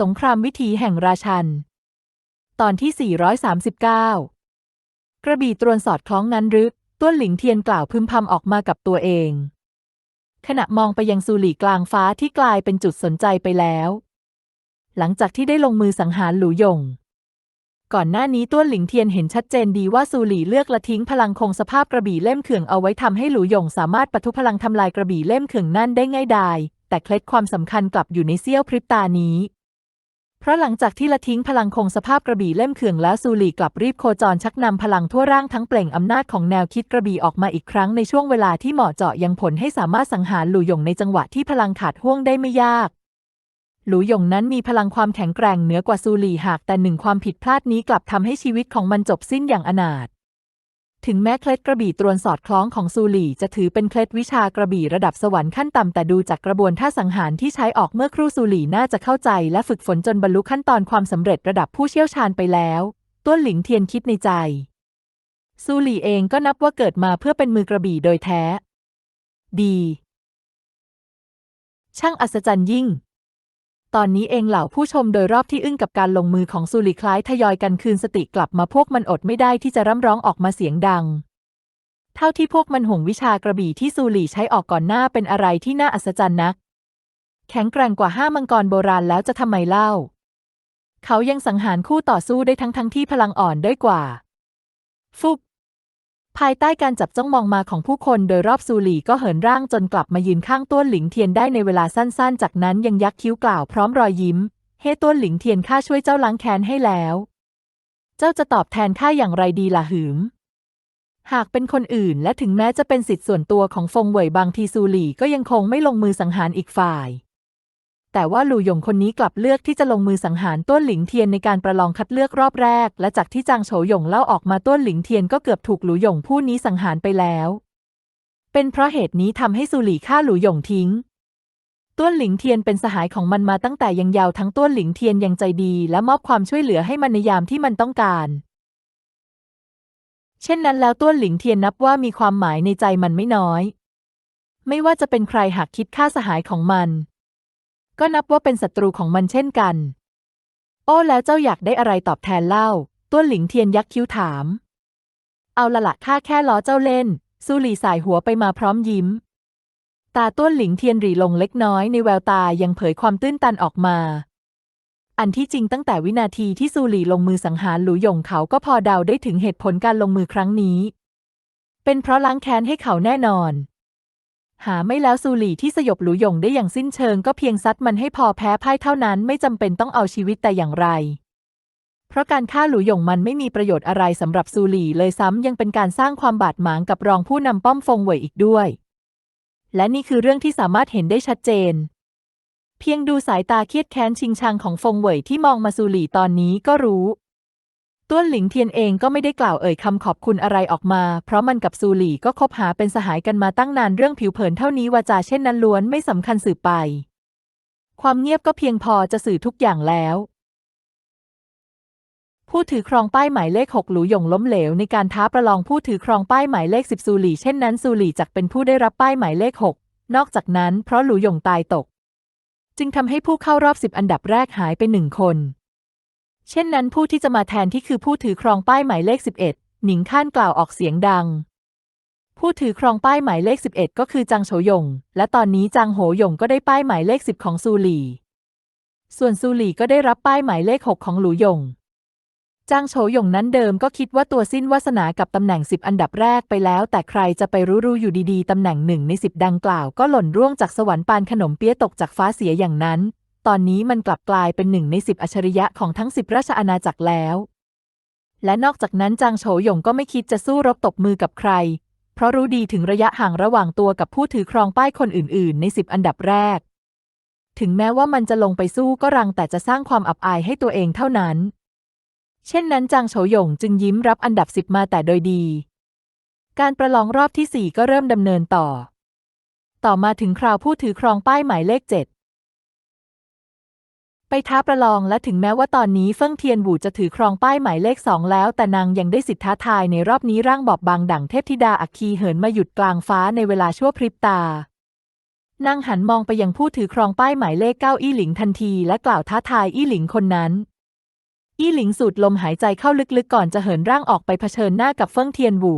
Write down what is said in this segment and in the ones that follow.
สงครามวิถีแห่งราชัน ตอนที่ 439 กระบี่ตรวนสอดคล้องนั้นรือต้วนหลิงเทียนกล่าวพึมพำออกมากับตัวเอง ขณะมองไปยังซูหลี่กลางฟ้าที่กลายเป็นจุดสนใจไปแล้ว หลังจากที่ได้ลงมือสังหารหลูหยง ก่อนหน้านี้ต้วนหลิงเทียนเห็นชัดเจนดีว่าซูหลี่เลือกละทิ้งพลังคงสภาพกระบี่เล่มเขื่องเอาไว้ทำให้หลูหยงสามารถปะทุพลังทำลายกระบี่เล่มเขื่องนั่นได้ง่ายดายแต่เคล็ดความสำคัญกลับอยู่ในเสี้ยวพริบตานี้ เพราะหลังจากที่ละทิ้งพลังคงสภาพกระบี่เล่มเขื่องแล้วซูลีกลับรีบโคจรชักนำพลังทั่วร่างทั้งเปล่งอำนาจของแนวคิดกระบี่ออกมาอีกครั้งในช่วงเวลาที่เหมาะเจาะยังผลให้สามารถสังหารหลู่หยงในจังหวะที่พลังขาดห่วงได้ไม่ยากหลู่หยงนั้นมีพลังความแข็งแกร่งเหนือกว่าซูลีหากแต่หนึ่งความผิดพลาดนี้กลับทำให้ชีวิตของมันจบสิ้นอย่างอนาถ ถึงแม้เคล็ดกระบี่ตรวนสอดคล้องของซูหลี่จะถือเป็นเคล็ดวิชากระบี่ระดับสวรรค์ขั้นต่ำแต่ดูจากกระบวนท่าสังหารที่ใช้ออกเมื่อครู่ซูหลี่น่าจะเข้าใจและฝึกฝนจนบรรลุขั้นตอนความสำเร็จระดับผู้เชี่ยวชาญไปแล้ว ต้วนหลิงเทียนคิดในใจ ซูหลี่เองก็นับว่าเกิดมาเพื่อเป็นมือกระบี่โดยแท้ ดี ช่างอัศจรรย์ยิ่ง ตอนนี้เองเหล่าผู้ชมโดยรอบที่อึ้งกับการลงมือของซูลีคล้ายทยอยกันคืนสติกลับมาพวกมันอดไม่ได้ที่จะร่ำร้องออกมาเสียงดัง เท่าที่พวกมันห่วงวิชากระบี่ที่ซูลีใช้ออกก่อนหน้าเป็นอะไรที่น่าอัศจรรย์นัก แข็งแกร่งกว่าห้ามังกรโบราณแล้วจะทำไมเล่า เขายังสังหารคู่ต่อสู้ได้ทั้งทั้งที่พลังอ่อนด้อยกว่า ฟุบ ภายใต้การจับจ้องมองมาของผู้คนโดยรอบซูหลีก็เหินร่างจนกลับมายืนข้างต้วนหลิงเทียนได้ในเวลาสั้นๆ จากนั้นยังยักคิ้วกล่าวพร้อมรอยยิ้ม เฮ้ต้วนหลิงเทียนข้าช่วยเจ้าล้างแค้นให้แล้ว เจ้าจะตอบแทนข้าอย่างไรดีล่ะหืม หากเป็นคนอื่นและถึงแม้จะเป็นสิทธิ์ส่วนตัวของฟงเหวยบางทีซูหลี่ก็ยังคงไม่ลงมือสังหารอีกฝ่าย แต่ว่าหลู่หยงคนนี้กลับเลือกที่จะลงมือสังหารต้วนหลิงเทียนในการประลองคัดเลือกรอบแรก และจากที่จางโฉหยงเล่าออกมาต้วนหลิงเทียนก็เกือบถูกหลู่หยงผู้นี้สังหารไปแล้ว เป็นเพราะเหตุนี้ทำให้ซูหลี่ฆ่าหลู่หยงทิ้งต้วนหลิงเทียนเป็นสหายของมันมาตั้งแต่ยังเยาว์ทั้งต้วนหลิงเทียนยังใจดีและมอบความช่วยเหลือให้มันในยามที่มันต้องการ เช่นนั้นแล้วต้วนหลิงเทียนนับว่ามีความหมายในใจมันไม่น้อย ไม่ว่าจะเป็นใครหากคิดฆ่าสหายของมัน ก็นับว่าเป็นศัตรูของมันเช่นกัน โอ้แล้วเจ้าอยากได้อะไรตอบแทนเล่าต้วนหลิงเทียนยักคิ้วถาม เอาละละข้าแค่ล้อเจ้าเล่น ซูหลี่สายหัวไปมาพร้อมยิ้ม ตาต้วนหลิงเทียนหรีลงเล็กน้อยในแววตายังเผยความตื้นตันออกมา อันที่จริงตั้งแต่วินาทีที่ซูหลี่ลงมือสังหารหลูหยงเขาก็พอเดาได้ถึงเหตุผลการลงมือครั้งนี้ เป็นเพราะล้างแค้นให้เขาแน่นอน หาไม่แล้วซูหลี่ที่สยบหลูหยงได้อย่างสิ้นเชิงก็เพียงซัดมันให้พอแพ้พ่ายเท่านั้นไม่จำเป็นต้องเอาชีวิตแต่อย่างไร เพราะการฆ่าหลูหยงมันไม่มีประโยชน์อะไรสำหรับซูหลี่เลยซ้ำยังเป็นการสร้างความบาดหมางกับรองผู้นำป้อมฟงเหวยอีกด้วย และนี่คือเรื่องที่สามารถเห็นได้ชัดเจน เพียงดูสายตาเครียดแค้นชิงชังของฟงเหวยที่มองมาซูหลี่ตอนนี้ก็รู้ ต้วนหลิงเทียนเองก็ไม่ได้กล่าวเอ่ยคำขอบคุณอะไรออกมา เพราะมันกับซูหลี่ก็คบหาเป็นสหายกันมาตั้งนานเรื่องผิวเผินเท่านี้วาจาเช่นนั้นล้วนไม่สำคัญสืบไป ความเงียบก็เพียงพอจะสื่อทุกอย่างแล้ว ผู้ถือครองป้ายหมายเลขหกหลูหยงล้มเหลวในการท้าประลองผู้ถือครองป้ายหมายเลขสิบซูหลี่เช่นนั้นซูหลี่จักเป็นผู้ได้รับป้ายหมายเลขหกนอกจากนั้นเพราะหลูหยงตายตก จึงทำให้ผู้เข้ารอบสิบอันดับแรกหายไปหนึ่งคน เช่นนั้นผู้ที่จะมาแทนที่คือผู้ถือครองป้ายหมายเลขสิบเอ็ดหนิงข้านกล่าวออกเสียงดัง ผู้ถือครองป้ายหมายเลขสิบเอ็ดก็คือจางโฉหยง และตอนนี้จางโหหยงก็ได้ป้ายหมายเลขสิบของซูหลี่ ส่วนซูหลี่ก็ได้รับป้ายหมายเลขหกของหลูหยงจางโฉหยงนั้นเดิมก็คิดว่าตัวสิ้นวาสนากับตำแหน่งสิบอันดับแรกไปแล้ว แต่ใครจะไปรู้รู้อยู่ดีๆ ตำแหน่งหนึ่งในสิบดังกล่าวก็หล่นร่วงจากสวรรค์ปานขนมเปี๊ยะตกจากฟ้าเสียอย่างนั้น ตอนนี้มันกลับกลายเป็นหนึ่งในสิบอัจฉริยะของทั้งสิบราชอาณาจักรแล้ว และนอกจากนั้นจางโฉหยงก็ไม่คิดจะสู้รบตบมือกับใคร เพราะรู้ดีถึงระยะห่างระหว่างตัวกับผู้ถือครองป้ายคนอื่น ๆ ในสิบอันดับแรก ถึงแม้ว่ามันจะลงไปสู้ก็รังแต่จะสร้างความอับอายให้ตัวเองเท่านั้น เช่นนั้นจางโฉหยงจึงยิ้มรับอันดับสิบมาแต่โดยดี การประลองรอบที่สี่ก็เริ่มดำเนินต่อ ต่อมาถึงคราวผู้ถือครองป้ายหมายเลขเจ็ด ไปท้าประลองและถึงแม้ว่าตอนนี้เฟิ่งเทียนหวูจะถือครองป้ายหมายเลขสองแล้ว แต่นางยังได้สิทธิ์ท้าทายในรอบนี้ร่างบอบบางดั่งเทพธิดาอัคคีเหินมาหยุดกลางฟ้าในเวลาชั่วพริบตานางหันมองไปยังผู้ถือครองป้ายหมายเลขเก้าอี้หลิงทันทีและกล่าวท้าทายอี้หลิงคนนั้น อี้หลิงสูดลมหายใจเข้าลึกๆก่อนจะเหินร่างออกไปเผชิญหน้ากับเฟิ่งเทียนหวู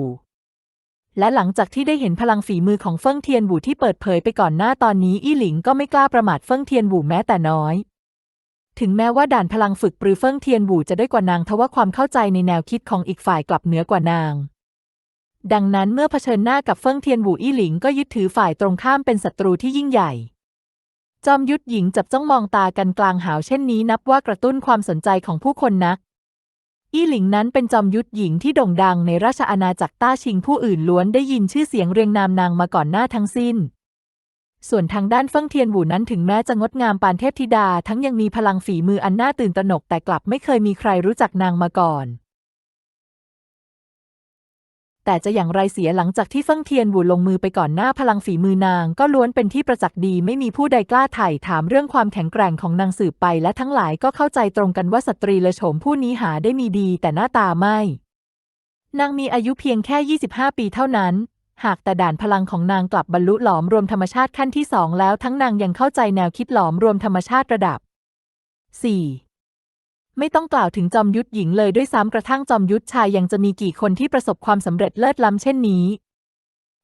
และหลังจากที่ได้เห็นพลังฝีมือของเฟิ่งเทียนหวูที่เปิดเผยไปก่อนหน้าตอนนี้อี้หลิงก็ไม่กล้าประมาทเฟิ่งเทียนหวูแม้แต่น้อย ถึงแม้ว่าด่านพลังฝึกปรือเฟิงเทียนหวูจะได้กว่านางทว่าความเข้าใจในแนวคิดของอีกฝ่ายกลับเหนือกว่านาง ดังนั้นเมื่อเผชิญหน้ากับเฟิงเทียนหวูอี้หลิงก็ยึดถือฝ่ายตรงข้ามเป็นศัตรูที่ยิ่งใหญ่ จอมยุทธหญิงจับจ้องมองตากันกลางหาวเช่นนี้นับว่ากระตุ้นความสนใจของผู้คนนัก อี้หลิงนั้นเป็นจอมยุทธหญิงที่โด่งดังในราชอาณาจักรต้าชิงผู้อื่นล้วนได้ยินชื่อเสียงเรียงนามนางมาก่อนหน้าทั้งสิ้น ส่วนทางด้านเฟิ่งเทียนหูนั้นถึงแม้จะงดงามปานเทพธิดา ทั้งยังมีพลังฝีมืออันน่าตื่นตระหนกแต่กลับไม่เคยมีใครรู้จักนางมาก่อน แต่จะอย่างไรเสียหลังจากที่เฟิ่งเทียนหูลงมือไปก่อนหน้าพลังฝีมือนาง ก็ล้วนเป็นที่ประจักษ์ดีไม่มีผู้ใดกล้าไถ่ถามเรื่องความแข็งแกร่งของนางสืบไป และทั้งหลายก็เข้าใจตรงกันว่าสตรีเลอโฉมผู้นี้หาได้มีดีแต่หน้าตาไม่นางมีอายุเพียงแค่ 25 ปีเท่านั้น หากแต่ด่านพลังของนางกลับบรรลุหลอมรวมธรรมชาติขั้นที่สองแล้วทั้งนางยังเข้าใจแนวคิดหลอมรวมธรรมชาติระดับ 4. ไม่ต้องกล่าวถึงจอมยุทธหญิงเลยด้วยซ้ำกระทั่งจอมยุทธชายยังจะมีกี่คนที่ประสบความสำเร็จเลิศล้ำเช่นนี้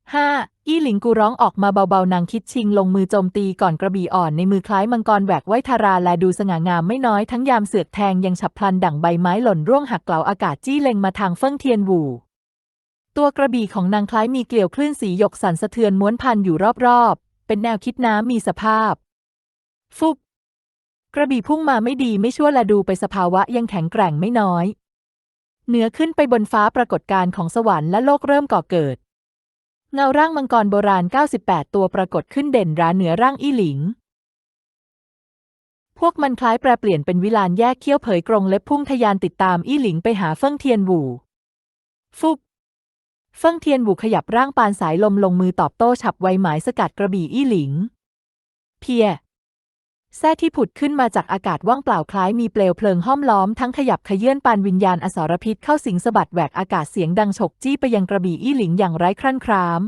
5. อี้หลิงกูร้องออกมาเบาๆนางคิดชิงลงมือโจมตีก่อนกระบี่อ่อนในมือคล้ายมังกรแหวกไว้ทาราและดูสง่างามไม่น้อยทั้งยามเสือกแทงยังฉับพลันดั่งใบไม้หล่นร่วงหักเกลาอากาศจี้เล็งมาทางเฟิ่งเทียนหวู ตัวกระบี่ของนางคล้ายมีเกลียวคลื่นสีหยกสั่นสะเทือนม้วนพันอยู่รอบๆ เป็นแนวคิดน้ำมีสภาพ ฟุบ กระบี่พุ่งมาไม่ดีไม่ชั่วและดูไปสภาวะยังแข็งแกร่งไม่น้อย เหนือขึ้นไปบนฟ้าปรากฏการณ์ของสวรรค์และโลกเริ่มก่อเกิด เงาร่างมังกรโบราณ 98 ตัวปรากฏขึ้นเด่นราเหนือร่างอี้หลิง พวกมันคล้ายแปรเปลี่ยนเป็นวิลานแยกเขี้ยวเผยกรงเล็บพุ่งทะยานติดตามอี้หลิงไปหาเฟิ่งเทียนหวู ฟุบ เฟิ่งเทียนหวูขยับร่างปานสายลมลงมือตอบโต้ฉับไวหมายสกัดกระบี่อี้หลิง เพียแส้ที่ผุดขึ้นมาจากอากาศว่างเปล่าคล้ายมีเปลวเพลิงห้อมล้อมทั้งขยับขยื่นปานวิญญาณอสรพิษเข้าสิงสะบัดแหวกอากาศเสียงดังฉกจี้ไปยังกระบี่อี้หลิงอย่างไร้ครั่นคราม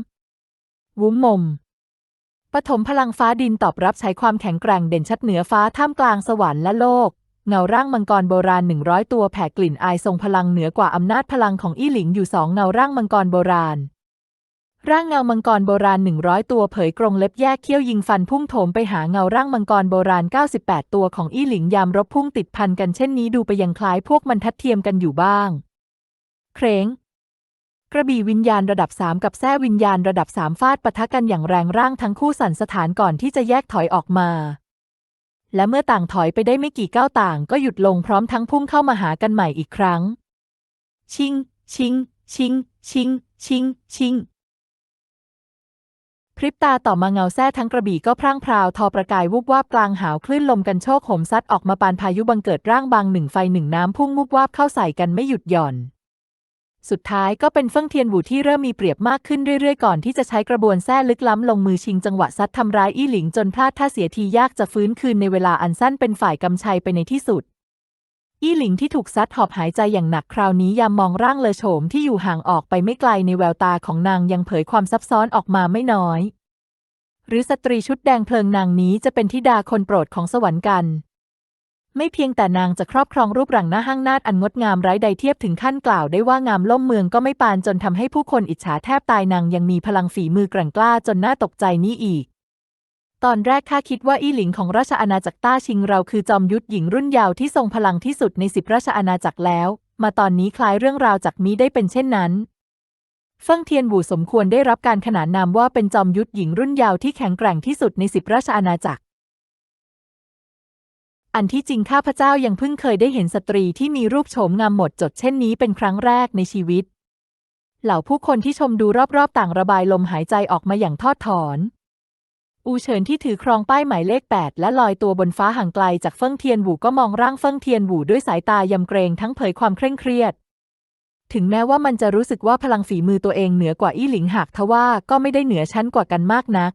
วุ้มมมปฐมพลังฟ้าดินตอบรับใช้ความแข็งแกร่งเด่นชัดเหนือฟ้าท่ามกลางสวรรค์และโลก เงาร่างมังกรโบราณหนึ่งร้อยตัวแผ่กลิ่นอายทรงพลังเหนือกว่าอำนาจพลังของอี้หลิงอยู่สองเงาร่างมังกรโบราณ ร่างเงามังกรโบราณ100ตัวเผยกรงเล็บแยกเขี้ยวยิงฟันพุ่งโถมไปหาเงาร่างมังกรโบราณ 98 ตัวของอี้หลิงยามรบพุ่งติดพันกันเช่นนี้ดูไปยังคล้ายพวกมันทัดเทียมกันอยู่บ้าง เคร้งกระบี่วิญญาณระดับ 3 กับแท้วิญญาณระดับ3ฟาดปะทะกันอย่างแรงร่างทั้งคู่สั่นสถานก่อนที่จะแยกถอยออกมา และเมื่อต่างถอยไปได้ไม่กี่ก้าวต่างก็หยุดลงพร้อมทั้งพุ่งเข้ามาหากันใหม่อีกครั้ง ชิง ชิง ชิง ชิง ชิง ชิง พริบตาต่อมาเงาแท้ทั้งกระบี่ก็พร่างพราวทอประกายวุบวาบกลางหาวคลื่นลมกันโชกโหมซัดออกมาปานพายุบังเกิดร่างบางหนึ่งไฟหนึ่งน้ำพุ่งวุบวาบเข้าใส่กันไม่หยุดหย่อน สุดท้ายก็เป็นเฟิ่งเทียนหวูที่เริ่มมีเปรียบมากขึ้นเรื่อยๆ ก่อนที่จะใช้กระบวนแท้ลึกล้ำลงมือชิงจังหวะซัดทำร้ายอี้หลิงจนพลาดท่าเสียทียากจะฟื้นคืนในเวลาอันสั้นเป็นฝ่ายกำชัยไปในที่สุด อี้หลิงที่ถูกซัดหอบหายใจอย่างหนักคราวนี้ยามมองร่างเลอโฉมที่อยู่ห่างออกไปไม่ไกลในแววตาของนางยังเผยความซับซ้อนออกมาไม่น้อย หรือสตรีชุดแดงเพลิงนางนี้จะเป็นธิดาคนโปรดของสวรรค์กัน ไม่เพียงแต่นางจะครอบครองรูปร่างหน้าห้างนาดอันงดงามไร้ใดเทียบถึงขั้นกล่าวได้ว่างามล่มเมืองก็ไม่ปานจนทำให้ผู้คนอิจฉาแทบตายนางยังมีพลังฝีมือแกร่งกล้าจนน่าตกใจนี้อีก ตอนแรกข้าคิดว่าอี้หลิงของราชอาณาจักรต้าชิงเราคือจอมยุทธหญิงรุ่นยาวที่ทรงพลังที่สุดในสิบราชอาณาจักรแล้ว มาตอนนี้คล้ายเรื่องราวจากนี้ได้เป็นเช่นนั้นเฟิ่งเทียนหวูสมควรได้รับการขนานนามว่าเป็นจอมยุทธหญิงรุ่นยาวที่แข็งแกร่งที่สุดในสิบราชอาณาจักร อันที่จริงข้าพเจ้ายังเพิ่งเคยได้เห็นสตรีที่มีรูปโฉมงามหมดจดเช่นนี้เป็นครั้งแรกในชีวิต เหล่าผู้คนที่ชมดูรอบๆ ต่างระบายลมหายใจออกมาอย่างทอดถอน อูเฉินที่ถือครองป้ายหมายเลข 8 และลอยตัวบนฟ้าห่างไกลจากเฟิ่งเทียนหวูก็มองร่างเฟิ่งเทียนหวูด้วยสายตายำเกรงทั้งเผยความเคร่งเครียด ถึงแม้ว่ามันจะรู้สึกว่าพลังฝีมือตัวเองเหนือกว่าอี้หลิงหากทว่าก็ไม่ได้เหนือชั้นกว่ากันมากนัก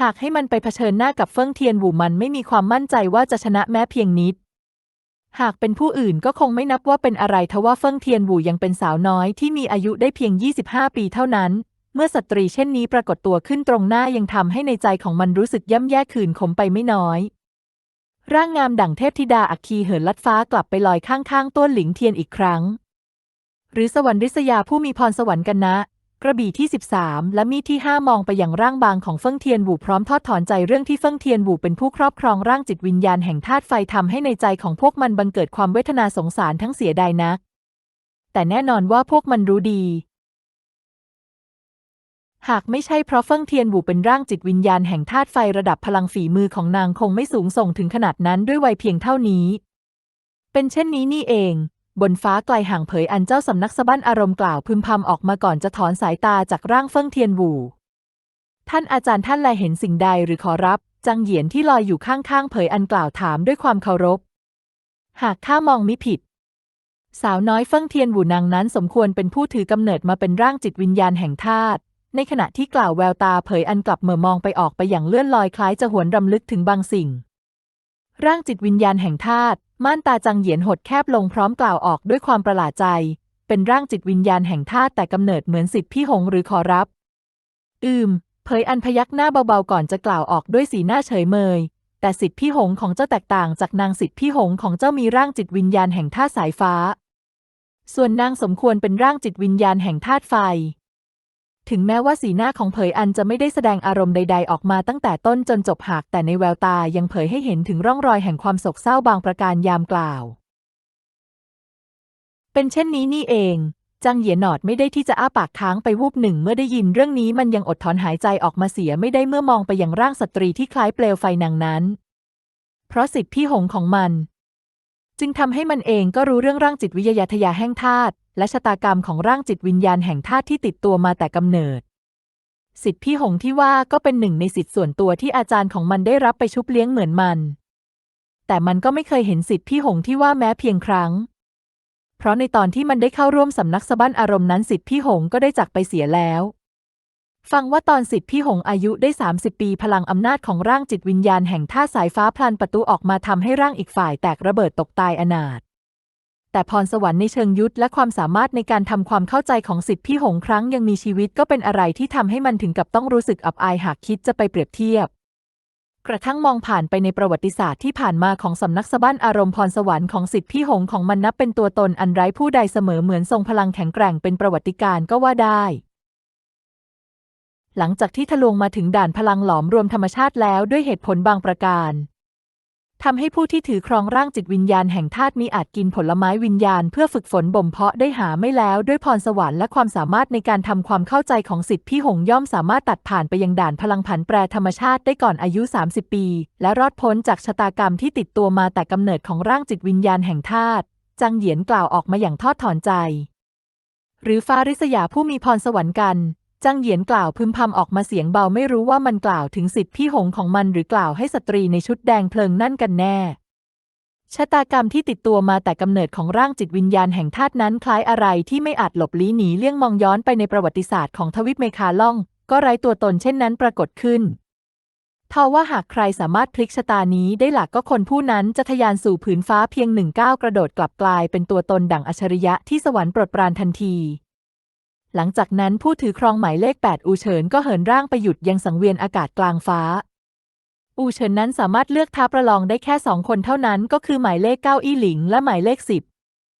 หากให้มันไปเผชิญหน้ากับเฟิ่งเทียนหวูมันไม่มีความมั่นใจว่าจะชนะแม้เพียงนิด หากเป็นผู้อื่นก็คงไม่นับว่าเป็นอะไรทว่าเฟิ่งเทียนหวูยังเป็นสาวน้อยที่มีอายุได้เพียง 25 ปีเท่านั้น เมื่อสตรีเช่นนี้ปรากฏตัวขึ้นตรงหน้ายังทำให้ในใจของมันรู้สึกย่ำแย่ขื่นขมไปไม่น้อย ร่างงามดั่งเทพธิดาอัคคีเหินลัดฟ้ากลับไปลอยข้างๆต้นหลิงเทียนอีกครั้ง หรือสวรรค์ริษยาผู้มีพรสวรรค์กันนะ กระบี่ที่ 13 และมีดที่ 5 มองไปย่างร่างบางของเฟิ่งเทียนหูพร้อมทอดถอนใจเรื่องที่เฟิ่งเทียนหูเป็นผู้ครอบครองร่างจิตวิญญาณแห่งธาตุไฟทำให้ในใจของพวกมันบังเกิดความเวทนาสงสารทั้งเสียดายนัก แต่แน่นอนว่าพวกมันรู้ดี หากไม่ใช่เพราะเฟิ่งเทียนหูเป็นร่างจิตวิญญาณแห่งธาตุไฟระดับพลังฝีมือของนางคงไม่สูงส่งถึงขนาดนั้นด้วยวัยเพียงเท่านี้ เป็นเช่นนี้นี่เอง บนฟ้าไกลห่างเผยอันเจ้าสำนักสะบั้นอารมณ์กล่าวพึมพำออกมาก่อนจะถอนสายตาจากร่างเฟิ่งเทียนหูท่านอาจารย์ท่านแลเห็นสิ่งใดหรือขอรับ จังเหยียนที่ลอยอยู่ข้างๆเผยอันกล่าวถามด้วยความเคารพ หากข้ามองมิผิด สาวน้อยเฟิ่งเทียนหูนางนั้นสมควรเป็นผู้ถือกำเนิดมาเป็นร่างจิตวิญญาณแห่งธาตุในขณะที่กล่าวแววตาเผยอันกลับเหม่อมองไปออกไปอย่างเลื่อนลอยคล้ายจะหวนรำลึกถึงบางสิ่ง ร่างจิตวิญญาณแห่งธาตุม่านตาจังเหยียนหดแคบลงพร้อมกล่าวออกด้วยความประหลาดใจ เป็นร่างจิตวิญญาณแห่งธาตุแต่กำเนิดเหมือนสิทธิพี่หงหรือขอรับ อืม เผยอันพยักหน้าเบาๆก่อนจะกล่าวออกด้วยสีหน้าเฉยเมย แต่สิทธิพี่หงของเจ้าแตกต่างจากนางสิทธิพี่หงของเจ้ามีร่างจิตวิญญาณแห่งธาตุสายฟ้า ส่วนนางสมควรเป็นร่างจิตวิญญาณแห่งธาตุไฟ ถึงแม้ว่าสีหน้าของเผยอันจะไม่ได้แสดงอารมณ์ใด ๆ ออกมาตั้งแต่ต้นจนจบหากแต่ในแววตายังเผยให้เห็นถึงร่องรอยแห่งความโศกเศร้าบางประการยามกล่าว เป็นเช่นนี้นี่เอง จังเหยียนหนอดไม่ได้ที่จะอ้าปากค้างไปวูบหนึ่ง เมื่อได้ยินเรื่องนี้มันยังอดถอนหายใจออกมาเสียไม่ได้เมื่อมองไปยังร่างสตรีที่คล้ายเปลวไฟนางนั้น เพราะสิทธิพี่หงของมัน จึงทำให้มันเองก็รู้เรื่องร่างจิตวิทยาทยาแห่งธาตุ และชะตากรรมของร่างจิตวิญญาณแห่งธาตุที่ติดตัวมาแต่กำเนิด สิทธิพี่หงที่ว่าก็เป็นหนึ่งในสิทธิส่วนตัวที่อาจารย์ของมันได้รับไปชุบเลี้ยงเหมือนมัน แต่มันก็ไม่เคยเห็นสิทธิพี่หงที่ว่าแม้เพียงครั้ง เพราะในตอนที่มันได้เข้าร่วมสำนักสะบั้นอารมณ์นั้นสิทธิพี่หงก็ได้จากไปเสียแล้วฟังว่าตอนสิทธิพี่หงอายุได้ 30 ปีพลังอำนาจของร่างจิตวิญญาณแห่งท่าสายฟ้าพลันประตูออกมาทำให้ร่างอีกฝ่ายแตกระเบิดตกตายอนาถ แต่พรสวรรค์ในเชิงยุทธและความสามารถในการทำความเข้าใจของสิทธิพี่หงครั้งยังมีชีวิตก็เป็นอะไรที่ทำให้มันถึงกับต้องรู้สึกอับอายหากคิดจะไปเปรียบเทียบ กระทั่งมองผ่านไปในประวัติศาสตร์ที่ผ่านมาของสำนักสบั้นอารมณ์พรสวรรค์ของสิทธิพี่หงของมันนับเป็นตัวตนอันไร้ผู้ใดเสมอเหมือนทรงพลังแข็งแกร่งเป็นประวัติการณ์ก็ว่าได้หลังจากที่ทะลวงมาถึงด่านพลังหลอมรวมธรรมชาติแล้วด้วยเหตุผลบางประการ ทำให้ผู้ที่ถือครองร่างจิตวิญญาณแห่งธาตุนี้อาจกินผลไม้วิญญาณเพื่อฝึกฝนบ่มเพาะได้หาไม่แล้วด้วยพรสวรรค์และความสามารถในการทำความเข้าใจของสิทธิพี่หงย่อมสามารถตัดผ่านไปยังด่านพลังผันแปรธรรมชาติได้ก่อนอายุ 30 ปี และรอดพ้นจากชะตากรรมที่ติดตัวมาแต่กำเนิดของร่างจิตวิญญาณแห่งธาตุจังเหยียนกล่าวออกมาอย่างทอดถอนใจ หรือฟาริสยาผู้มีพรสวรรค์กัน จังเหยียนกล่าวพึมพำออกมาเสียงเบาไม่รู้ว่ามันกล่าวถึงสิทธิพี่หงของมันหรือกล่าวให้สตรีในชุดแดงเพลิงนั่นกันแน่ ชะตากรรมที่ติดตัวมาแต่กำเนิดของร่างจิตวิญญาณแห่งธาตุนั้นคล้ายอะไรที่ไม่อาจหลบลี้หนีเลี่ยงมองย้อนไปในประวัติศาสตร์ของทวิปเมคาล่อง ก็ไร้ตัวตนเช่นนั้นปรากฏขึ้นทว่าหากใครสามารถพลิกชะตานี้ได้หลักก็คนผู้นั้นจะทะยานสู่ผืนฟ้าเพียงหนึ่งก้าวกระโดดกลับกลายเป็นตัวตนดั่งอัจฉริยะที่สวรรค์ปรดปรานทันที หลังจากนั้นผู้ถือครองหมายเลข 8 อูเฉินก็เหินร่างไปหยุดยังสังเวียนอากาศกลางฟ้า อูเฉินนั้นสามารถเลือกท้าประลองได้แค่สองคนเท่านั้นก็คือหมายเลข 9 อี้หลิง และหมายเลข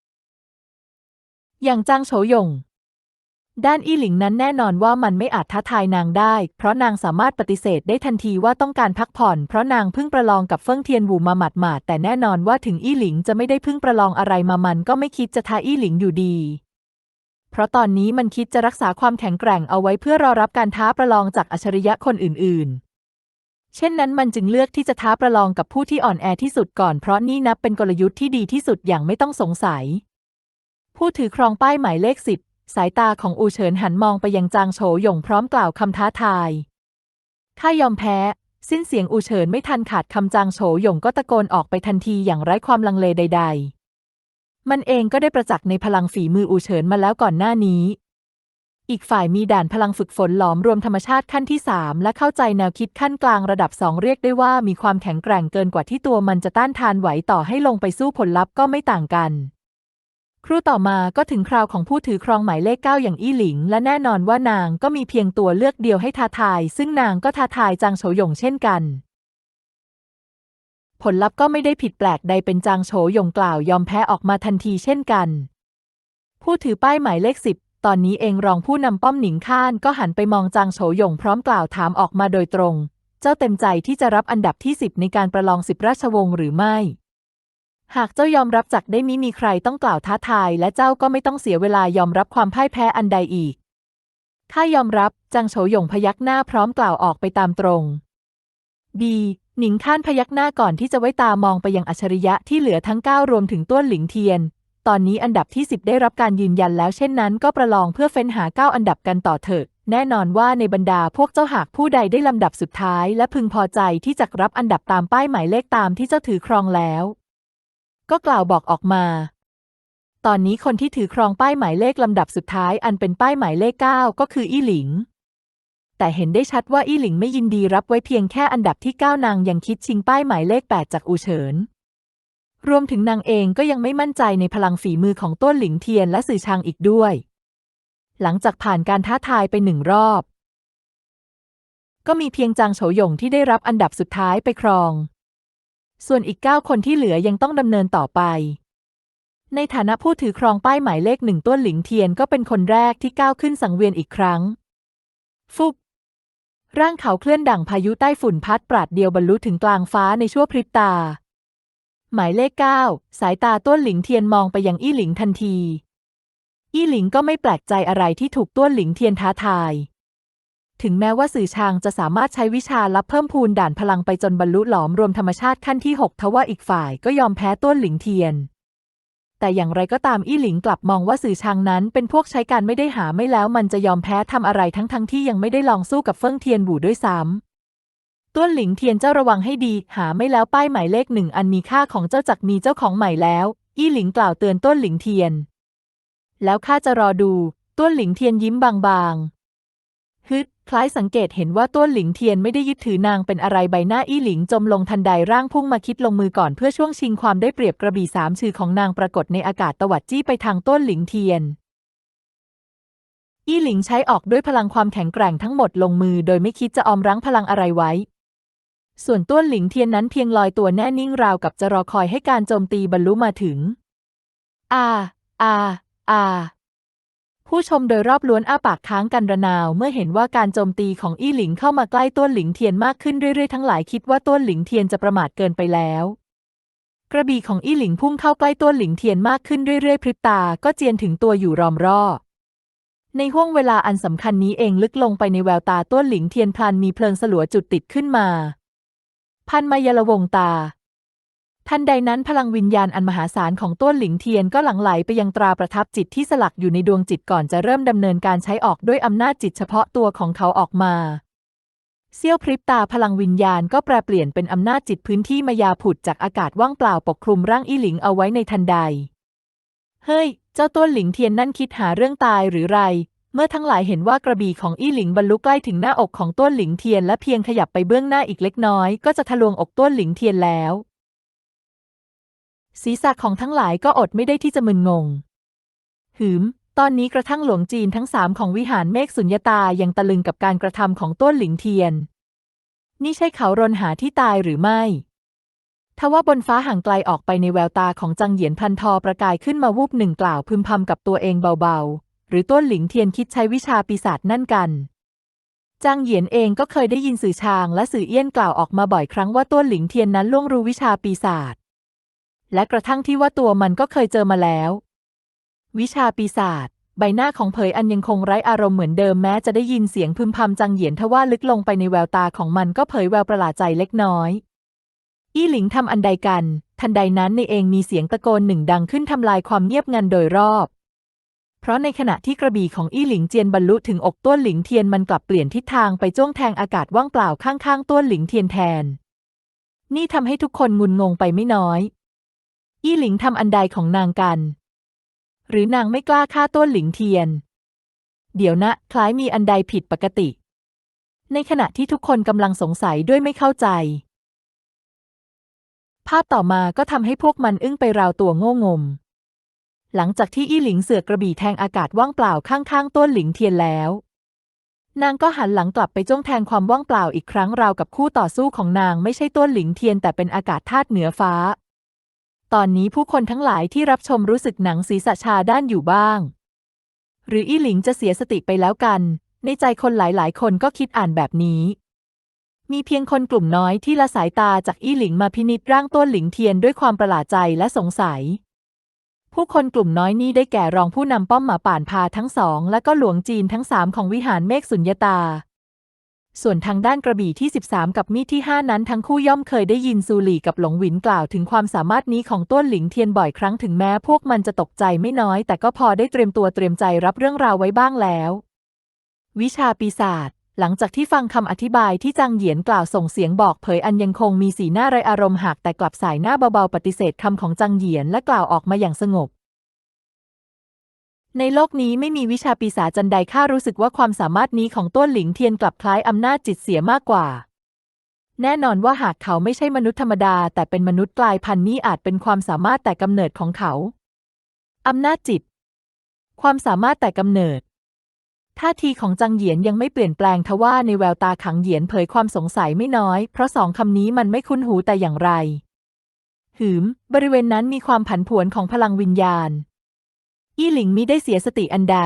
10 อย่างจางโฉหยงด้านอี้หลิงนั้นแน่นอนว่ามันไม่อาจท้าทายนางได้ เพราะนางสามารถปฏิเสธได้ทันทีว่าต้องการพักผ่อน เพราะนางเพิ่งประลองกับเฟิ่งเทียนหูมาหมาดๆแต่แน่นอนว่าถึงอี้หลิงจะไม่ได้เพิ่งประลองอะไรมามันก็ไม่คิดจะท้าอี้หลิงอยู่ดี เพราะตอนนี้มันคิดจะรักษาความแข็งแกร่งเอาไว้เพื่อรอรับการท้าประลองจากอัจฉริยะคนอื่น ๆ เช่นนั้นมันจึงเลือกที่จะท้าประลองกับผู้ที่อ่อนแอที่สุดก่อนเพราะนี่นับเป็นกลยุทธ์ที่ดีที่สุดอย่างไม่ต้องสงสัย ผู้ถือครองป้ายหมายเลขสิบสายตาของอูเฉินหันมองไปยังจางโฉหยงพร้อมกล่าวคำท้าทายข้ายอมแพ้ สิ้นเสียงอูเฉินไม่ทันขาดคำจางโฉหยงก็ตะโกนออกไปทันทีอย่างไร้ความลังเลใด ๆ มันเองก็ได้ประจักษ์ในพลังฝีมืออูเฉินมาแล้วก่อนหน้านี้ อีกฝ่ายมีด่านพลังฝึกฝนหลอมรวมธรรมชาติขั้นที่สามและเข้าใจแนวคิดขั้นกลางระดับสองเรียกได้ว่ามีความแข็งแกร่งเกินกว่าที่ตัวมันจะต้านทานไหวต่อให้ลงไปสู้ผลลัพธ์ก็ไม่ต่างกันครู่ต่อมาก็ถึงคราวของผู้ถือครองหมายเลขเก้าอย่างอี้หลิง และแน่นอนว่านางก็มีเพียงตัวเลือกเดียวให้ท้าทาย ซึ่งนางก็ท้าทายจางโฉหยงเช่นกัน ผลลัพธ์ก็ไม่ได้ผิดแปลกใดเป็นจางโฉหยงกล่าวยอมแพ้ออกมาทันทีเช่นกัน ผู้ถือป้ายหมายเลขสิบตอนนี้เองรองผู้นำป้อมหนิงข้านก็หันไปมองจางโฉหยงพร้อมกล่าวถามออกมาโดยตรง เจ้าเต็มใจที่จะรับอันดับที่สิบในการประลองสิบราชวงศ์หรือไม่ หากเจ้ายอมรับจากได้มิมีใครต้องกล่าวท้าทาย และเจ้าก็ไม่ต้องเสียเวลายอมรับความพ่ายแพ้อันใดอีกข้ายอมรับจางโฉหยงพยักหน้าพร้อมกล่าวออกไปตามตรง ดี หนิงข้านพยักหน้าก่อนที่จะไว้ตามองไปยังอัจฉริยะที่เหลือทั้งเก้ารวมถึงต้วนหลิงเทียน ตอนนี้อันดับที่ 10 ได้รับการยืนยันแล้วเช่นนั้นก็ประลองเพื่อเฟ้นหาเก้าอันดับกันต่อเถิด แน่นอนว่าในบรรดาพวกเจ้าหากผู้ใดได้ลำดับสุดท้าย และพึงพอใจที่จะรับอันดับตามป้ายหมายเลขตามที่เจ้าถือครองแล้ว ก็กล่าวบอกออกมา ตอนนี้คนที่ถือครองป้ายหมายเลขลำดับสุดท้าย อันเป็นป้ายหมายเลขเก้าก็คืออี้หลิง แต่เห็นได้ชัดว่าอี้หลิงไม่ยินดีรับไว้เพียงแค่อันดับที่เก้านางยังคิดชิงป้ายหมายเลขแปดจากอูเฉิน รวมถึงนางเองก็ยังไม่มั่นใจในพลังฝีมือของต้นหลิงเทียนและสื่อชางอีกด้วย หลังจากผ่านการท้าทายไปหนึ่งรอบ ก็มีเพียงจางโฉหยงที่ได้รับอันดับสุดท้ายไปครอง ส่วนอีกเก้าคนที่เหลือยังต้องดำเนินต่อไปในฐานะผู้ถือครองป้ายหมายเลขหนึ่งต้นหลิงเทียนก็เป็นคนแรกที่ก้าวขึ้นสังเวียนอีกครั้ง ฟุบ ร่างเขาเคลื่อนดั่งพายุใต้ฝุ่นพัดปราดเดียวบรรลุถึงกลางฟ้าในชั่วพริบตา หมายเลขเก้าสายตาต้วนหลิงเทียนมองไปยังอี้หลิงทันที อี้หลิงก็ไม่แปลกใจอะไรที่ถูกต้วนหลิงเทียนท้าทาย ถึงแม้ว่าสื่อชางจะสามารถใช้วิชาลับเพิ่มพูนด่านพลังไปจนบรรลุหลอมรวมธรรมชาติขั้นที่หกทว่าอีกฝ่ายก็ยอมแพ้ต้วนหลิงเทียน แต่อย่างไรก็ตามอี้หลิงกลับมองว่าสื่อชางนั้นเป็นพวกใช้การไม่ได้หาไม่แล้วมันจะยอมแพ้ทำอะไรทั้งทั้งที่ยังไม่ได้ลองสู้กับเฟิ่งเทียนบู่ด้วยซ้ำต้วนหลิงเทียนเจ้าระวังให้ดี หาไม่แล้วป้ายหมายเลขหนึ่งอันมีค่าของเจ้าจักมีเจ้าของใหม่แล้ว อี้หลิงกล่าวเตือนต้วนหลิงเทียน แล้วข้าจะรอดูต้วนหลิงเทียนยิ้มบางๆ คล้ายสังเกตเห็นว่าต้วนหลิงเทียนไม่ได้ยึดถือนางเป็นอะไรใบหน้าอี้หลิงจมลงทันใดร่างพุ่งมาคิดลงมือก่อนเพื่อช่วงชิงความได้เปรียบกระบี่สามชื่อของนางปรากฏในอากาศตวัดจี้ไปทางต้นหลิงเทียน อี้หลิงใช้ออกด้วยพลังความแข็งแกร่งทั้งหมดลงมือโดยไม่คิดจะออมรั้งพลังอะไรไว้ ส่วนต้นหลิงเทียนนั้นเพียงลอยตัวแน่นิ่งราวกับจะรอคอยให้การโจมตีบรรลุมาถึง อา อา อา ผู้ชมโดยรอบล้วนอ้าปากค้างกันระนาว เมื่อเห็นว่าการโจมตีของอี้หลิงเข้ามาใกล้ต้นหลิงเทียนมากขึ้นเรื่อยๆทั้งหลายคิดว่าต้นหลิงเทียนจะประมาทเกินไปแล้ว กระบี่ของอี้หลิงพุ่งเข้าใกล้ต้นหลิงเทียนมากขึ้นเรื่อยๆพริบตาก็เจียนถึงตัวอยู่รอมรอในห้วงเวลาอันสำคัญนี้เองลึกลงไปในแววตาต้นหลิงเทียนพลันมีเพลิงสลัวจุดติดขึ้นมา พันมายละวงตา ทันใดนั้นพลังวิญญาณอันมหาศาลของต้นหลิงเทียนก็หลั่งไหลไปยังตราประทับจิตที่สลักอยู่ในดวงจิตก่อนจะเริ่มดำเนินการใช้ออกด้วยอำนาจจิตเฉพาะตัวของเขาออกมาเสี้ยวพริบตาพลังวิญญาณก็แปรเปลี่ยนเป็นอำนาจจิตพื้นที่มายาผุดจากอากาศว่างเปล่าปกคลุมร่างอี้หลิงเอาไว้ในทันใด เฮ้ย เจ้าต้นหลิงเทียนนั่นคิดหาเรื่องตายหรือไร เมื่อทั้งหลายเห็นว่ากระบี่ของอี้หลิงบรรลุใกล้ถึงหน้าอกของต้นหลิงเทียนและเพียงขยับไปเบื้องหน้าอีกเล็กน้อยก็จะทะลวงอกต้นหลิงเทียนแล้ว ศีรษะของทั้งหลายก็อดไม่ได้ที่จะมึนงง หืม ตอนนี้กระทั่งหลวงจีนทั้งสามของวิหารเมฆสุญญตายังตะลึงกับการกระทำของต้นหลิงเทียน นี่ใช่เขารนหาที่ตายหรือไม่ทว่าบนฟ้าห่างไกลออกไปในแววตาของจังเหยียนพันทอประกายขึ้นมาวูบหนึ่งกล่าวพึมพำกับตัวเองเบาๆ หรือต้นหลิงเทียนคิดใช้วิชาปีศาจนั่นกัน จางเหยียนเองก็เคยได้ยินสื่อชางและสื่อเอี้ยนกล่าวออกมาบ่อยครั้งว่าต้นหลิงเทียนนั้นล่วงรู้วิชาปีศาจ และกระทั่งที่ว่าตัวมันก็เคยเจอมาแล้ว วิชาปีศาจใบหน้าของเผยอันยังคงไร้อารมณ์เหมือนเดิมแม้จะได้ยินเสียงพึมพำจังเหยียนทว่าลึกลงไปในแววตาของมันก็เผยแววประหลาดใจเล็กน้อย อี้หลิงทำอันใดกัน ทันใดนั้นในเองมีเสียงตะโกนหนึ่งดังขึ้นทำลายความเงียบงันโดยรอบ เพราะในขณะที่กระบี่ของอี้หลิงเจียนบรรลุถึงอกต้วนหลิงเทียนมันกลับเปลี่ยนทิศทางไปจ้วงแทงอากาศว่างเปล่าข้างๆต้วนหลิงเทียนแทน นี่ทำให้ทุกคนงุนงงไปไม่น้อย อี้หลิงทำอันใดของนางกัน หรือนางไม่กล้าฆ่าต้วนหลิงเทียน เดี๋ยวนะ คล้ายมีอันใดผิดปกติ ในขณะที่ทุกคนกำลังสงสัยด้วยไม่เข้าใจ ภาพต่อมาก็ทำให้พวกมันอึ้งไปราวตัวโง่งม หลังจากที่อี้หลิงเสือกกระบี่แทงอากาศว่างเปล่าข้างๆต้นหลิงเทียนแล้วนางก็หันหลังกลับไปจ้องแทงความว่างเปล่าอีกครั้งราวกับคู่ต่อสู้ของนางไม่ใช่ต้นหลิงเทียนแต่เป็นอากาศธาตุเหนือฟ้า ตอนนี้ผู้คนทั้งหลายที่รับชมรู้สึกหนังศีรษะชาด้านอยู่บ้าง หรืออี้หลิงจะเสียสติไปแล้วกัน ในใจคนหลายๆ คนก็คิดอ่านแบบนี้ มีเพียงคนกลุ่มน้อยที่ละสายตาจากอี้หลิงมาพินิจร่างต้นหลิงเทียนด้วยความประหลาดใจและสงสัย ผู้คนกลุ่มน้อยนี้ได้แก่รองผู้นำป้อมหมาป่านพาทั้งสอง และก็หลวงจีนทั้งสามของวิหารเมฆสุญญตา ส่วนทางด้านกระบี่ที่ 13 กับมีดที่ 5 นั้นทั้งคู่ย่อมเคยได้ยินซูหลี่กับหลงหวินกล่าวถึงความสามารถนี้ของต้นหลิงเทียนบ่อยครั้งถึงแม้พวกมันจะตกใจไม่น้อย แต่ก็พอได้เตรียมตัวเตรียมใจรับเรื่องราวไว้บ้างแล้ว วิชาปีศาจหลังจากที่ฟังคำอธิบายที่จางเหยียนกล่าวส่งเสียงบอกเผยอันยังคงมีสีหน้าไรอารมณ์หักแต่กลับสายหน้าเบาๆปฏิเสธคำของจางเหยียนและกล่าวออกมาอย่างสงบ ในโลกนี้ไม่มีวิชาปีศาจจันใดข้ารู้สึกว่าความสามารถนี้ของต้นหลิงเทียนกลับคล้ายอำนาจจิตเสียมากกว่า แน่นอนว่าหากเขาไม่ใช่มนุษย์ธรรมดา แต่เป็นมนุษย์กลายพันธุ์นี้อาจเป็นความสามารถแต่กำเนิดของเขาอำนาจจิต ความสามารถแต่กำเนิดท่าทีของจังเหยียนยังไม่เปลี่ยนแปลงทว่าในแววตาขังเหยียนเผยความสงสัยไม่น้อย เพราะสองคำนี้มันไม่คุ้นหูแต่อย่างไร หืม บริเวณนั้นมีความผันผวนของพลังวิญญาณ อี้หลิงมิได้เสียสติอันใด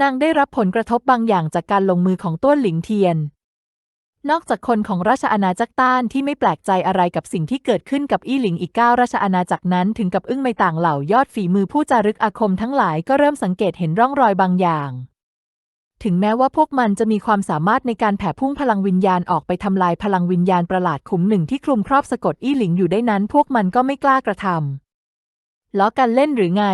นางได้รับผลกระทบบางอย่างจากการลงมือของต้นหลิงเทียน นอกจากคนของราชอาณาจักรต้านที่ไม่แปลกใจอะไรกับสิ่งที่เกิดขึ้นกับอี้หลิงอีกเก้าราชอาณาจักรนั้นถึงกับอึ้งไม่ต่างเหล่ายอดฝีมือผู้จารึกอาคมทั้งหลายก็เริ่มสังเกตเห็นร่องรอยบางอย่างถึงแม้ว่าพวกมันจะมีความสามารถในการแผ่พุ่งพลังวิญญาณออกไปทำลายพลังวิญญาณประหลาดขุมหนึ่งที่คลุมครอบสะกดอี้หลิงอยู่ได้นั้น พวกมันก็ไม่กล้ากระทำล้อกันเล่นหรือไง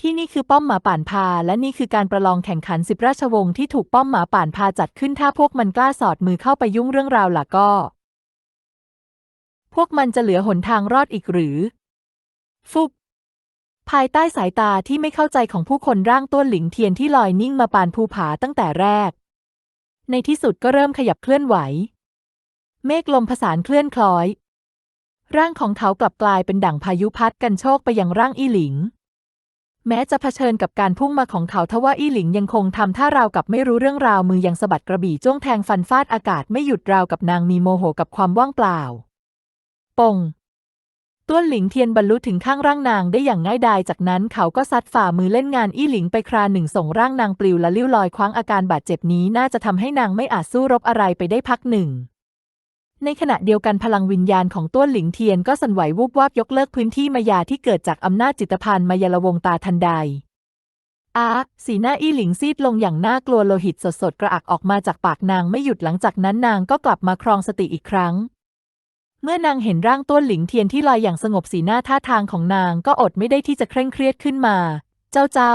ที่นี่คือป้อมหมาป่านพา และนี่คือการประลองแข่งขันสิบราชวงศ์ที่ถูกป้อมหมาป่านพาจัดขึ้นถ้าพวกมันกล้าสอดมือเข้าไปยุ่งเรื่องราวล่ะก็ พวกมันจะเหลือหนทางรอดอีกหรือ ฟุบภายใต้สายตาที่ไม่เข้าใจของผู้คนร่างต้นหลิงเทียนที่ลอยนิ่งมาปานภูผาตั้งแต่แรก ในที่สุดก็เริ่มขยับเคลื่อนไหว เมฆลมผสานเคลื่อนคล้อย ร่างของเขากลับกลายเป็นดั่งพายุพัดกันโชกไปยังร่างอีหลิง แม้จะเผชิญกับการพุ่งมาของเขาทว่าอี้หลิงยังคงทำท่าราวกับไม่รู้เรื่องราวมือยังสะบัดกระบี่จ้วงแทงฟันฟาดอากาศไม่หยุดราวกับนางมีโมโหกับความว่างเปล่า ปงต้วนหลิงเทียนบรรลุถึงข้างร่างนางได้อย่างง่ายดายจากนั้นเขาก็ซัดฝ่ามือเล่นงานอี้หลิงไปคราหนึ่งส่งร่างนางปลิวและลิ้วลอยคว้างอาการบาดเจ็บนี้น่าจะทำให้นางไม่อาจสู้รบอะไรไปได้พักหนึ่ง ในขณะเดียวกันพลังวิญญาณของต้วนหลิงเทียนก็สั่นไหววูบวาบยกเลิกพื้นที่มายาที่เกิดจากอำนาจจิตพันธ์มายาละวงตาทันใดอาสีหน้าอี้หลิงซีดลงอย่างน่ากลัวโลหิตสดๆ กระอักออกมาจากปากนางไม่หยุดหลังจากนั้นนางก็กลับมาครองสติอีกครั้ง เมื่อนางเห็นร่างต้นหลิงเทียนที่ลอยอย่างสงบสีหน้าท่าทางของนางก็อดไม่ได้ที่จะเคร่งเครียดขึ้นมา เจ้าเจ้า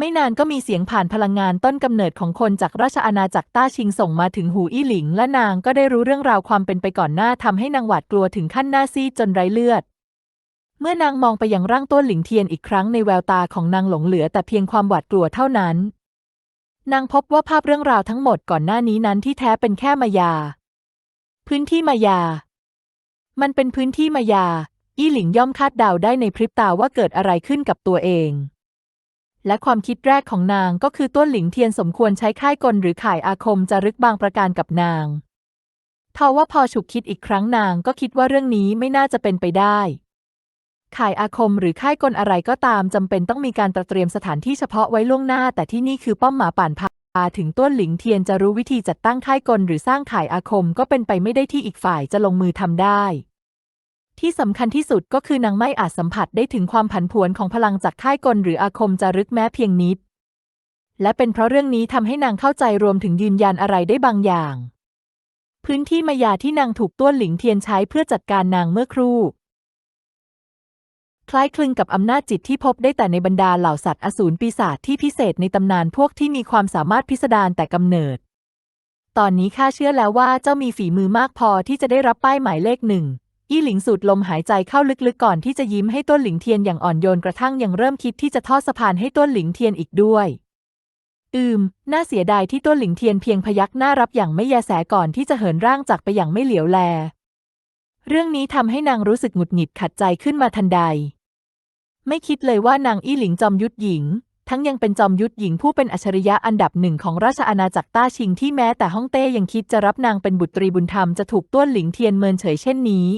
ไม่นานก็มีเสียงผ่านพลังงานต้นกำเนิดของคนจากราชอาณาจักรต้าชิงส่งมาถึงหูอี้หลิง และนางก็ได้รู้เรื่องราวความเป็นไปก่อนหน้าทำให้นางหวาดกลัวถึงขั้นหน้าซีดจนไร้เลือด เมื่อนางมองไปยังร่างต้นหลิงเทียนอีกครั้งในแววตาของนางหลงเหลือแต่เพียงความหวาดกลัวเท่านั้น นางพบว่าภาพเรื่องราวทั้งหมดก่อนหน้านี้นั้นที่แท้เป็นแค่มายา พื้นที่มายา มันเป็นพื้นที่มายา อี้หลิงย่อมคาดเดาได้ในพริบตาว่าเกิดอะไรขึ้นกับตัวเอง และความคิดแรกของนางก็คือต้นหลิงเทียนสมควรใช้ค่ายกลหรือข่ายอาคมจะรึกบางประการกับนางทว่าพอฉุกคิดอีกครั้งนางก็คิดว่าเรื่องนี้ไม่น่าจะเป็นไปได้ ข่ายอาคมหรือค่ายกลอะไรก็ตามจำเป็นต้องมีการตระเตรียมสถานที่เฉพาะไว้ล่วงหน้า แต่ที่นี่คือป้อมหมาป่านพาถึงต้นหลิงเทียนจะรู้วิธีจัดตั้งค่ายกลหรือสร้างข่ายอาคมก็เป็นไปไม่ได้ที่อีกฝ่ายจะลงมือทำได้ ที่สำคัญที่สุดก็คือนางไม่อาจสัมผัสได้ถึงความผันผวนของพลังจากค่ายกลหรืออาคมจารึกแม้เพียงนิด และเป็นเพราะเรื่องนี้ทำให้นางเข้าใจรวมถึงยืนยันอะไรได้บางอย่าง พื้นที่มายาที่นางถูกต้วนหลิงเทียนใช้เพื่อจัดการนางเมื่อครู่ คล้ายคลึงกับอำนาจจิตที่พบได้แต่ในบรรดาเหล่าสัตว์อสูรปีศาจที่พิเศษในตำนานพวกที่มีความสามารถพิสดารแต่กำเนิด ตอนนี้ข้าเชื่อแล้วว่าเจ้ามีฝีมือมากพอที่จะได้รับป้ายหมายเลขหนึ่ง อี้หลิงสูดลมหายใจเข้าลึกๆก่อนที่จะยิ้มให้ต้นหลิงเทียนอย่างอ่อนโยนกระทั่งยังเริ่มคิดที่จะทอดสะพานให้ต้นหลิงเทียนอีกด้วย อืม น่าเสียดายที่ต้นหลิงเทียนเพียงพยักหน้ารับอย่างไม่แยแสก่อนที่จะเหินร่างจากไปอย่างไม่เหลียวแล เรื่องนี้ทำให้นางรู้สึกหงุดหงิดขัดใจขึ้นมาทันใด ไม่คิดเลยว่านางอี้หลิงจอมยุทธหญิงทั้งยังเป็นจอมยุทธหญิงผู้เป็นอัจฉริยะอันดับหนึ่งของราชอาณาจักรต้าชิงที่แม้แต่ฮ่องเต้ยังคิดจะรับนางเป็นบุตรีบุญธรรมจะถูกต้วนหลิงเทียนเมินเฉยเช่นนี้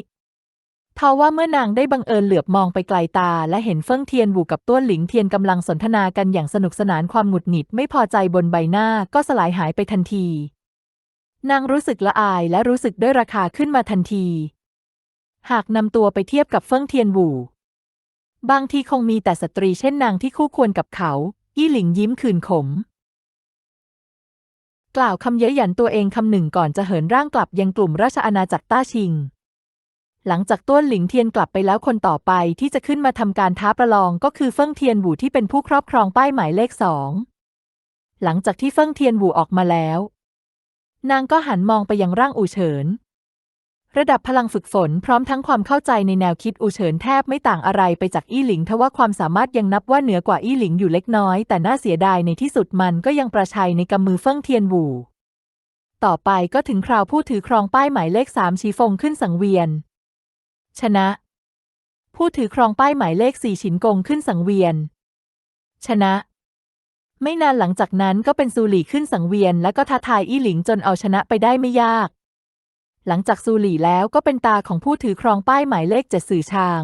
ทว่าเมื่อนางได้บังเอิญเหลือบมองไปไกลตา และเห็นเฟิ่งเทียนหูกับต้วนหลิงเทียนกำลังสนทนากันอย่างสนุกสนานความหงุดหงิดไม่พอใจบนใบหน้าก็สลายหายไปทันที นางรู้สึกละอายและรู้สึกด้อยราคาขึ้นมาทันที หากนำตัวไปเทียบกับเฟิ่งเทียนหูบางทีคงมีแต่สตรีเช่นนางที่คู่ควรกับเขายี่หลิงยิ้มคืนขม กล่าวคำเย้ยหยันตัวเองคำหนึ่งก่อนจะเหินร่างกลับยังกลุ่มราชอาณาจักรต้าชิง หลังจากต้วนหลิงเทียนกลับไปแล้วคนต่อไปที่จะขึ้นมาทำการท้าประลองก็คือเฟิ่งเทียนหูที่เป็นผู้ครอบครองป้ายหมายเลขสองหลังจากที่เฟิ่งเทียนหูออกมาแล้ว นางก็หันมองไปยังร่างอูเฉิน ระดับพลังฝึกฝนพร้อมทั้งความเข้าใจในแนวคิดอูเฉินแทบไม่ต่างอะไรไปจากอี้หลิงทว่าความสามารถยังนับว่าเหนือกว่าอี้หลิงอยู่เล็กน้อย แต่น่าเสียดายในที่สุดมันก็ยังประชัยในกำมือเฟิ่งเทียนหูต่อไปก็ถึงคราวผู้ถือครองป้ายหมายเลขสามชีฟงขึ้นสังเวียน ชนะ ผู้ถือครองป้ายหมายเลขสี่ฉินกงขึ้นสังเวียน ชนะ ไม่นานหลังจากนั้นก็เป็นซูหลี่ขึ้นสังเวียน และก็ท้าทายอี้หลิงจนเอาชนะไปได้ไม่ยาก หลังจากซูหลี่แล้วก็เป็นตาของผู้ถือครองป้ายหมายเลขเจ็ดสื่อชาง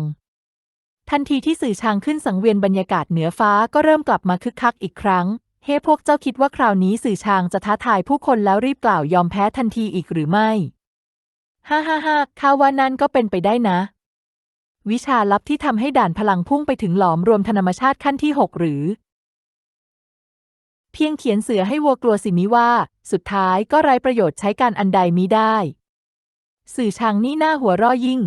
ทันทีที่สื่อชางขึ้นสังเวียนบรรยากาศเหนือฟ้าก็เริ่มกลับมาคึกคักอีกครั้งเฮ้พวกเจ้าคิดว่าคราวนี้สื่อชางจะท้าทายผู้คนแล้วรีบกล่าวยอมแพ้ทันทีอีกหรือไม่ ฮ่าฮ่าฮ่าข้าว่านั่นก็เป็นไปได้นะ วิชาลับที่ทำให้ด่านพลังพุ่งไปถึงหลอมรวมธนรมชาติขั้นที่หกหรือ เพียงเขียนเสือให้วัวกลัวสิมิว่า สุดท้ายก็ไร้ประโยชน์ใช้การอันใดมิได้ สื่อชางนี่หน้าหัวร่อยิ่ง